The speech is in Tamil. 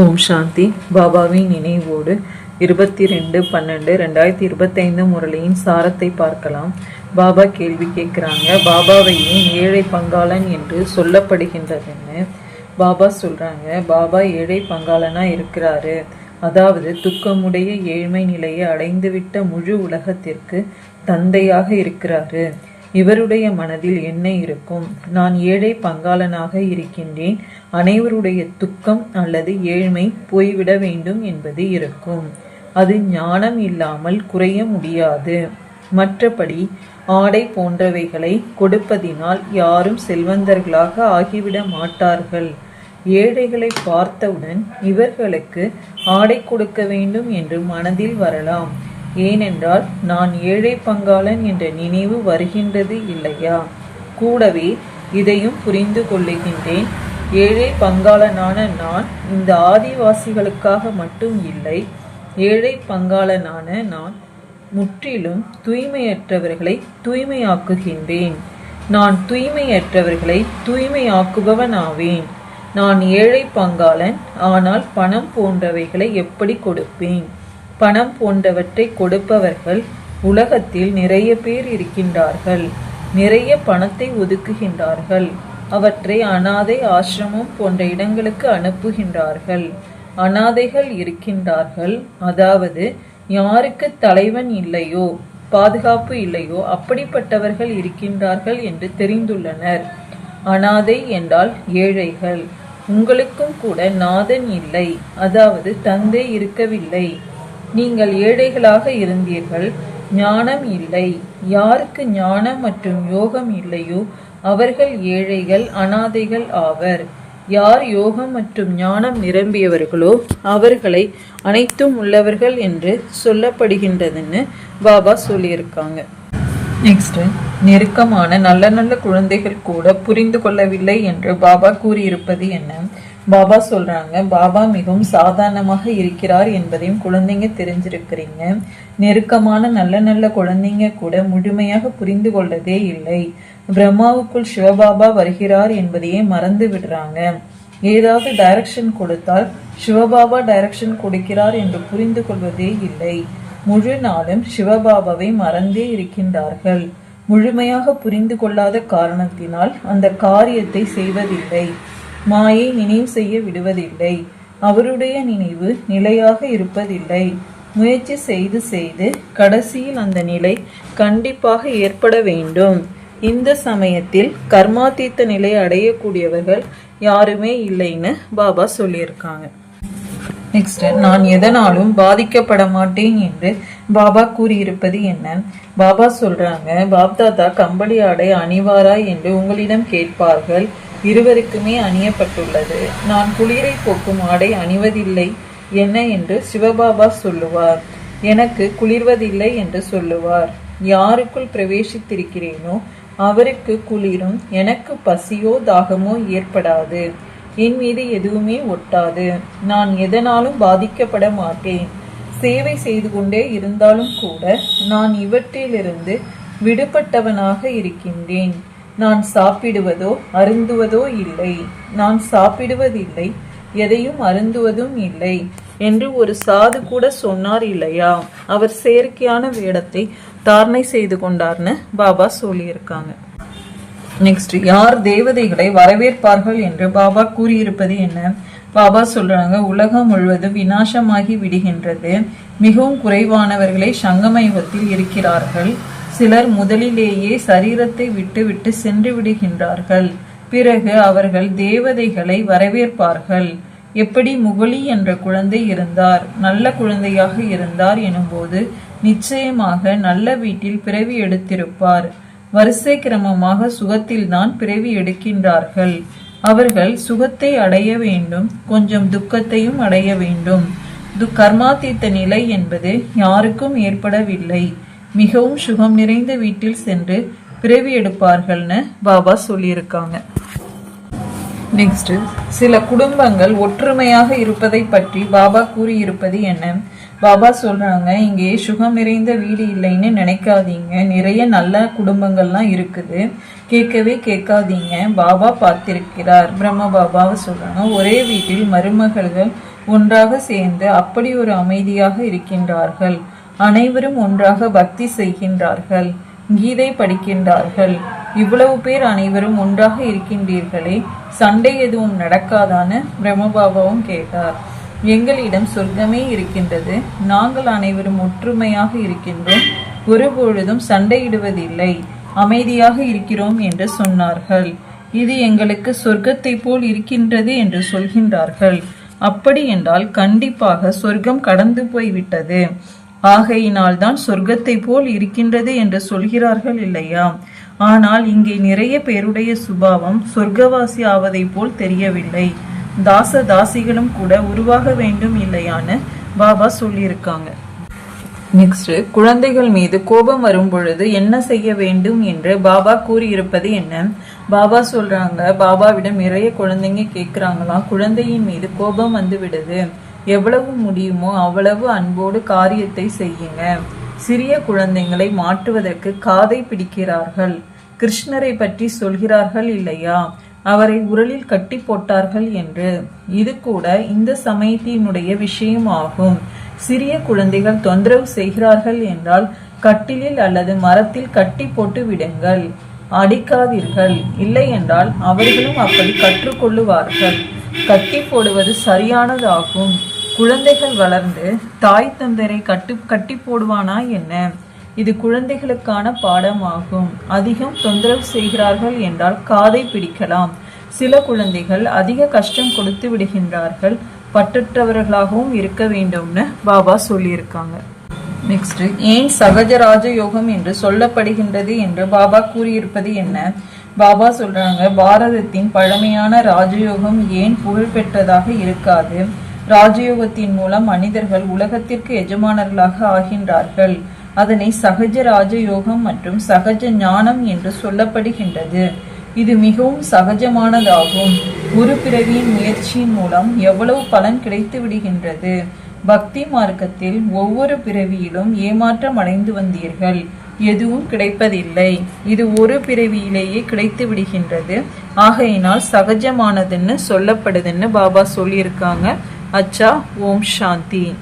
ஓம் சாந்தி. பாபாவின் நினைவோடு இருபத்தி ரெண்டு பன்னெண்டு ரெண்டாயிரத்தி இருபத்தைந்து முரளியின் சாரத்தை பார்க்கலாம். பாபா கேள்வி கேட்குறாங்க பாபாவை ஏன் ஏழை பங்காளன் என்று சொல்லப்படுகின்றதுன்னு? பாபா சொல்கிறாங்க பாபா ஏழை பங்காளனாக இருக்கிறாரு. அதாவது துக்கமுடைய ஏழ்மை நிலையை அடைந்துவிட்ட முழு உலகத்திற்கு தந்தையாக இருக்கிறாரு. இவருடைய மனதில் என்ன இருக்கும்? நான் ஏழை பங்காளனாக இருக்கின்றேன். அனைவருடைய துக்கம் அல்லது ஏழ்மை போய்விட வேண்டும் என்பது இருக்கும். அது ஞானம் இல்லாமல் குறைய முடியாது. மற்றபடி ஆடை போன்றவைகளை கொடுப்பதினால் யாரும் செல்வந்தர்களாக ஆகிவிட மாட்டார்கள். ஏழைகளை பார்த்தவுடன் இவர்களுக்கு ஆடை கொடுக்க வேண்டும் என்று மனதில் வரலாம். ஏனென்றால் நான் ஏழை பங்காளன் என்ற நினைவு வருகின்றது இல்லையா? கூடவே இதையும் புரிந்து கொள்ளுகின்றேன். ஏழை பங்காளனான நான் இந்த ஆதிவாசிகளுக்காக மட்டும் இல்லை ஏழை பங்காளனான நான் முற்றிலும் தூய்மையற்றவர்களை தூய்மையாக்குகின்றேன். நான் தூய்மையற்றவர்களை தூய்மையாக்குபவன் ஆவேன் நான் ஏழை பங்காளன் ஆனால் பணம் போன்றவைகளை எப்படி கொடுப்பேன்? பணம் போன்றவற்றை கொடுப்பவர்கள் உலகத்தில் நிறைய பேர் இருக்கின்றார்கள். நிறைய பணத்தை ஒதுக்குகின்றார்கள். அவற்றை அனாதை ஆசிரமம் போன்ற இடங்களுக்கு அனுப்புகின்றார்கள். அனாதைகள் இருக்கின்றார்கள். அதாவது யாருக்கு தலைவன் இல்லையோ பாதுகாப்பு இல்லையோ அப்படிப்பட்டவர்கள் இருக்கின்றார்கள் என்று தெரிந்துள்ளனர். அனாதை என்றால் ஏழைகள். உங்களுக்கும் கூட நாதன் இல்லை. அதாவது தந்தை இருக்கவில்லை. நீங்கள் ஏழைகளாக இருந்தீர்கள். ஞானம் இல்லை. யாருக்கு ஞானம் மற்றும் யோகம் இல்லையோ அவர்கள் ஏழைகள் அனாதைகள் ஆவர். யார் யோகம் மற்றும் ஞானம் நிரம்பியவர்களோ அவர்களை அனைத்தும் உள்ளவர்கள் என்று சொல்லப்படுகின்றதுன்னு பாபா சொல்லியிருக்காங்க. நெக்ஸ்ட் நெருக்கமான நல்ல நல்ல குழந்தைகள் கூட புரிந்து கொள்ளவில்லை என்று பாபா கூறியிருப்பது என்ன? பாபா சொல்றாங்க பாபா மிகவும் சாதாரணமாக இருக்கிறார் என்பதையும் குழந்தைங்க தெரிஞ்சிருக்கிறீங்க. நெருக்கமான நல்ல நல்ல குழந்தைங்க கூட முழுமையாக புரிந்து கொள்ளதே இல்லை. பிரம்மாவுக்குள் சிவபாபா வருகிறார் என்பதையே மறந்து விடுறாங்க. ஏதாவது டைரக்ஷன் கொடுத்தால் சிவபாபா டைரக்ஷன் கொடுக்கிறார் என்று புரிந்து கொள்வதே இல்லை. முழு நாளும் சிவபாபாவை மறந்தே இருக்கின்றார்கள். முழுமையாக புரிந்து கொள்ளாத காரணத்தினால் அந்த காரியத்தை செய்வதில்லை. மாயை நினைவு செய்ய விடுவதில்லை. அவருடைய நினைவு நிலையாக இருப்பதில்லை. முயற்சி செய்து செய்து கடைசியில் அந்த நிலை கண்டிப்பாக ஏற்பட வேண்டும். இந்த சமயத்தில் கர்மாதீத்த நிலை அடையக்கூடியவர்கள் யாருமே இல்லைன்னு பாபா சொல்லியிருக்காங்க. நெக்ஸ்ட் நான் எதனாலும் பாதிக்கப்பட மாட்டேன் என்று பாபா கூறியிருப்பது என்ன? பாபா சொல்றாங்க பாப்தாதா கம்பளி ஆடை அணிவாரா என்று உங்களிடம் கேட்பார்கள். இருவருக்குமே அணியப்பட்டுள்ளது. நான் குளிரை போக்கும் ஆடை அணிவதில்லை என்ன என்று சிவபாபா சொல்லுவார். எனக்கு குளிர்வதில்லை என்று சொல்லுவார். யாருக்குள் பிரவேசித்திருக்கிறேனோ அவருக்கு குளிரும் எனக்கு பசியோ தாகமோ ஏற்படாது. என் மீது எதுவுமே ஒட்டாது. நான் எதனாலும் பாதிக்கப்பட மாட்டேன். சேவை செய்து கொண்டே இருந்தாலும் கூட நான் இவற்றிலிருந்து விடுபட்டவனாக இருக்கின்றேன். நான் சாப்பிடுவதோ அருந்துவதோ இல்லை. நான் சாப்பிடுவதில்லை எதையும் அருந்துவதும் இல்லை என்று ஒரு சாது கூட சொன்னார் இல்லையா? அவர் செயற்கையான வேடத்தை தாரணை செய்து கொண்டார்னு பாபா சொல்லியிருக்காங்க. நெக்ஸ்ட் யார் தேவதைகளை வரவேற்பார்கள் என்று பாபா கூறியிருப்பது என்ன? பாபா சொல்றாங்க உலகம் முழுவதும் வினாசமாகி விடுகின்றது. மிகவும் குறைவானவர்களே சங்கமயத்தில் இருக்கிறார்கள். சிலர் முதலிலேயே சரீரத்தை விட்டுவிட்டு சென்று விடுகின்றார்கள். பிறகு அவர்கள் தேவதைகளை வரவேற்பார்கள். எப்படி முகலி என்ற குழந்தை இருந்தார் நல்ல குழந்தையாக இருந்தார் எனும்போது நிச்சயமாக நல்ல வீட்டில் பிறவி எடுத்திருப்பார். வரிசை கிரமமாக சுகத்தில்தான் பிறவி எடுக்கின்றார்கள். அவர்கள் சுகத்தை அடைய வேண்டும் கொஞ்சம் துக்கத்தையும் அடைய வேண்டும். து கர்மாத்தீத்த நிலை என்பது யாருக்கும் ஏற்படவில்லை. மிகவும் சுகம் நிறைந்த வீட்டில் சென்று பிறவி எடுப்பார்கள்னு பாபா சொல்லியிருக்காங்க. நெக்ஸ்ட் சில குடும்பங்கள் ஒற்றுமையாக இருப்பதை பற்றி பாபா கூறியிருப்பது என்ன? பாபா சொல்றாங்க இங்கே சுகம் நிறைந்த வீடு இல்லைன்னு நினைக்காதீங்க. நிறைய நல்ல குடும்பங்கள்லாம் இருக்குது. கேட்கவே கேட்காதீங்க. பாபா பார்த்திருக்கிறார். பிரம்ம பாபாவை சொல்றாங்க ஒரே வீட்டில் மருமகள்கள் ஒன்றாக சேர்ந்து அப்படி ஒரு அமைதியாக இருக்கின்றார்கள். அனைவரும் ஒன்றாக பக்தி செய்கின்றார்கள் கீதை படிக்கின்றார்கள். இவ்வளவு பேர் அனைவரும் ஒன்றாக இருக்கின்றீர்களே சண்டை எதுவும் நடக்காதான்னு பிரம்மபாபாவும் கேட்டார். எங்களிடம் சொர்க்கமே இருக்கின்றது நாங்கள் அனைவரும் ஒற்றுமையாக இருக்கின்றோம் ஒருபொழுதும் சண்டையிடுவதில்லை அமைதியாக இருக்கிறோம் என்று சொன்னார்கள். இது எங்களுக்கு சொர்க்கத்தை போல் இருக்கின்றது என்று சொல்கின்றார்கள். அப்படி என்றால் கண்டிப்பாக சொர்க்கம் கடந்து போய்விட்டது. ஆகையினால் தான் சொர்க்கத்தை போல் இருக்கின்றது என்று சொல்கிறார்கள் இல்லையா? ஆனால் இங்கே நிறைய பேருடைய சுபாவம் சொர்க்கவாசி ஆவதை போல் தெரியவில்லை. தாச தாசிகளும் கூட உருவாக வேண்டும் இல்லையான்னு பாபா சொல்லியிருக்காங்க. நெக்ஸ்ட் குழந்தைகள் மீது கோபம் வரும் பொழுது என்ன செய்ய வேண்டும் என்று பாபா கூறியிருப்பது என்ன? பாபா சொல்றாங்க பாபாவிடம் நிறைய குழந்தைங்க கேக்குறாங்களாம் குழந்தையின் மீது கோபம் வந்து விடுது எவ்வளவு முடியுமோ அவ்வளவு அன்போடு காரியத்தை செய்யுங்க. சிறிய குழந்தைங்களை மாற்றுவதற்கு காதை பிடிக்கிறார்கள். கிருஷ்ணரை பற்றி சொல்கிறார்கள் இல்லையா? அவரை உரலில் கட்டி போட்டார்கள் என்று. இது கூட இந்த சமயத்தினுடைய விஷயம் ஆகும். சிறிய குழந்தைகள் தொந்தரவு செய்கிறார்கள் என்றால் கட்டிலில் அல்லது மரத்தில் கட்டி போட்டு விடுங்கள். அடிக்காதீர்கள். இல்லை என்றால் அவர்களும் அப்படி கற்றுக்கொள்ளுவார்கள். கட்டி போடுவது சரியானதாகும். குழந்தைகள் வளர்ந்து தாய் தந்தரை கட்டு கட்டி போடுவானா என்ன? இது குழந்தைகளுக்கான பாடமாகும். அதிகம் தொந்தரவு செய்கிறார்கள் என்றால் காதை பிடிக்கலாம். சில குழந்தைகள் அதிக கஷ்டம் கொடுத்து விடுகின்றார்கள். பற்றற்றவர்களாகவும் இருக்க வேண்டும்னு பாபா சொல்லியிருக்காங்க. நெக்ஸ்ட் ஏன் சகஜ ராஜயோகம் என்று சொல்லப்படுகின்றது என்று பாபா கூறியிருப்பது என்ன? பாபா சொல்றாங்க பாரதத்தின் பழமையான ராஜயோகம் ஏன் புகழ்பெற்றதாக இருக்காது? ராஜயோகத்தின் மூலம் மனிதர்கள் உலகத்திற்கு எஜமானர்களாக ஆகின்றார்கள். அதனை சகஜ ராஜயோகம் மற்றும் சகஜ ஞானம் என்று சொல்லப்படுகின்றது. இது மிகவும் சகஜமானதாகும். குரு பிறவியின் முயற்சியின் மூலம் எவ்வளவு பலன் கிடைத்து விடுகின்றது பக்தி மார்க்கத்தில் ஒவ்வொரு பிறவியிலும் ஏமாற்றம் அடைந்து வந்தீர்கள். எதுவும் கிடைப்பதில்லை. இது ஒரு பிறவியிலேயே கிடைத்து விடுகின்றது. ஆகையினால் சகஜமானதுன்னு சொல்லப்படுதுன்னு பாபா சொல்லியிருக்காங்க. அச்சா ஓம் சாந்தி.